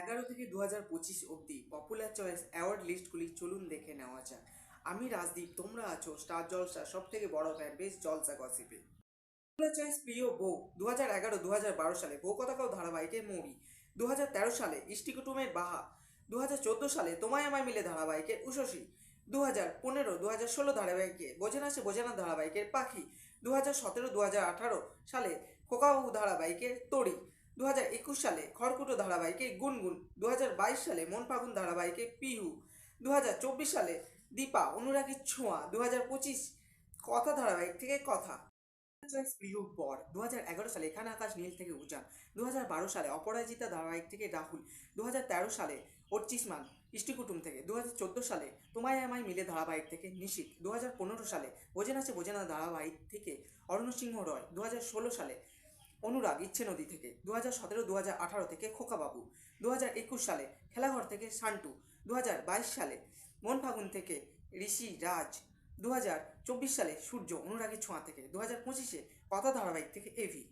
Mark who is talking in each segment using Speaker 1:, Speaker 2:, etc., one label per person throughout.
Speaker 1: এগারো থেকে দু হাজার পঁচিশ অবধি পপুলার চয়েস অ্যাওয়ার্ড লিস্টগুলি চলুন দেখে নেওয়া যাক। আমি রাজদীপ, তোমরা আছো স্টার জলসা সব থেকে বড় ফ্যান বেশ জলসা গসিপে পপুলার চয়েস প্রিয় বউ দু হাজার এগারো দু হাজার বারো সালে বউ কথাকাও ধারাবাহিকে? মৌরি। দু হাজার তেরো সালে ইষ্টিকুটুমের বাহা। দু হাজার চোদ্দ সালে তোমায় আমায় মিলে ধারাবাহিকের উষসী দু হাজার পনেরো দু হাজার ষোলো ধারাবাহিকে বোঝে না সে ধারাবাহিকের পাখি। দু হাজার সতেরো দু হাজার আঠারো সালে খোকাবাবু ধারাবাহিকের তড়ি দু সালে খড়কুটো ধারাবাহিকে গুনগুন দু হাজার বাইশ সালে মন ফাগুন ধারাবাহিকে পিহু দু হাজার চব্বিশ সালে দীপা অনুরাগীর ছোঁয়া দু হাজার পঁচিশ কথা ধারাবাহিক থেকে কথা। প্রিয় বর দু সালে এখানে আকাশ নীল থেকে উজান দু হাজার বারো সালে অপরাজিতা ধারাবাহিক থেকে রাহুল দু হাজার তেরো সালে পঁচিশ মান, ইষ্টিকুটুম থেকে দু হাজার চোদ্দ সালে তোমায় আমায় মিলে ধারাবাহিক থেকে নিশিত দু সালে বোঝে না সে বোঝে না ধারাবাহিক থেকে অরণ্য সিংহ রয় দু সালে অনুরাগ ইচ্ছে নদী থেকে দু হাজার সতেরো দু হাজার আঠারো থেকে খোকাবাবু দু হাজার একুশ সালে খেলাঘর থেকে সান্টু দু হাজার বাইশ সালে মন ফাগুন থেকে ঋষি রাজ দু হাজার চব্বিশ সালে সূর্য অনুরাগের ছোঁয়া থেকে দু হাজার পঁচিশে কথা ধারাবাহিক থেকে এভি।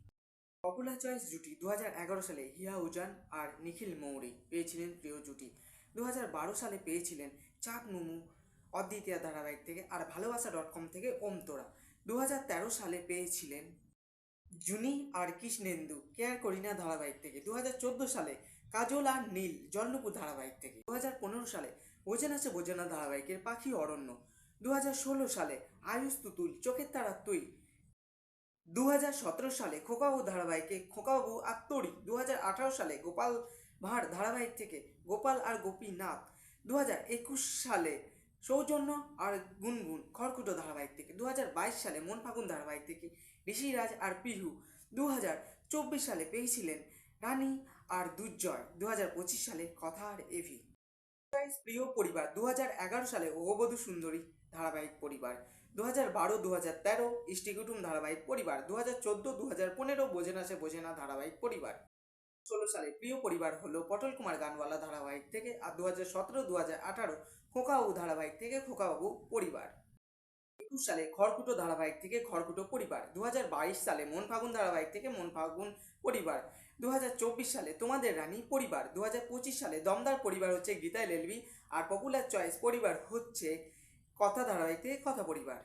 Speaker 1: পপুলার চয়েস জুটি দু হাজার এগারো সালে হিয়া উজান আর নিখিল মৌরি পেয়েছিলেন প্রিয় জুটি। দু হাজার বারো সালে পেয়েছিলেন চাঁদ মুমু, অদ্বিতীয়া ধারাবাহিক থেকে আর ভালোবাসা ডট কম থেকে ওমতোরা দু হাজার তেরো সালে পেয়েছিলেন জুনি আর কৃষ্ণেন্দু কেয়ার করিনা ধারাবাহিক থেকে। দু হাজার চোদ্দ সালে কাজল আর নীল জন্মপুর ধারাবাহিক থেকে। দু সালে বোঝেন আছে বোঝেনা ধারাবাহিকের পাখি অরণ্য। দু সালে আয়ুষ তুতুল, চোখের তারা তুই। দু হাজার সতেরো সালে খোকাবাবু ধারাবাহিকে খোকাবাবু আর তরি দু সালে গোপাল ভাঁড় ধারাবাহিক থেকে গোপাল আর গোপীনাথ। দু হাজার একুশ সালে সৌজন্য আর গুনগুন খড়কুটো ধারাবাহিক থেকে দু হাজার বাইশ সালে মন ফাগুন ধারাবাহিক থেকে ঋষিরাজ আর পিহু দু হাজার চব্বিশ সালে পেয়েছিলেন রানী আর দুর্জয় দু হাজার পঁচিশ সালে কথা আর এভি প্রিয় পরিবার দু হাজার এগারো সালে ওবধূ সুন্দরী ধারাবাহিক পরিবার দু হাজার বারো দু হাজার তেরো ইষ্টিকুটুম ধারাবাহিক পরিবার দু হাজার চোদ্দ দু হাজার পনেরো বোঝে না সে বোঝে না ধারাবাহিক পরিবার। ষোলো সালে প্রিয় পরিবার হলো পটল কুমার গানওয়ালা ধারাবাহিক থেকে, আর দু হাজার সতেরো দু হাজার আঠারো খোকাবাবু ধারাবাহিক থেকে, খোকাবাবু পরিবার। একুশ সালে খড়কুটো ধারাবাহিক থেকে, খড়কুটো পরিবার। দু হাজার বাইশ সালে মন ফাগুন ধারাবাহিক থেকে মন ফাগুন পরিবার। দু হাজার চব্বিশ সালে তোমাদের রানী পরিবার। দু হাজার পঁচিশ সালে দমদার পরিবার হচ্ছে গীতা এলএলবি আর পপুলার চয়েস পরিবার হচ্ছে কথা ধারাবাহিক থেকে কথা পরিবার।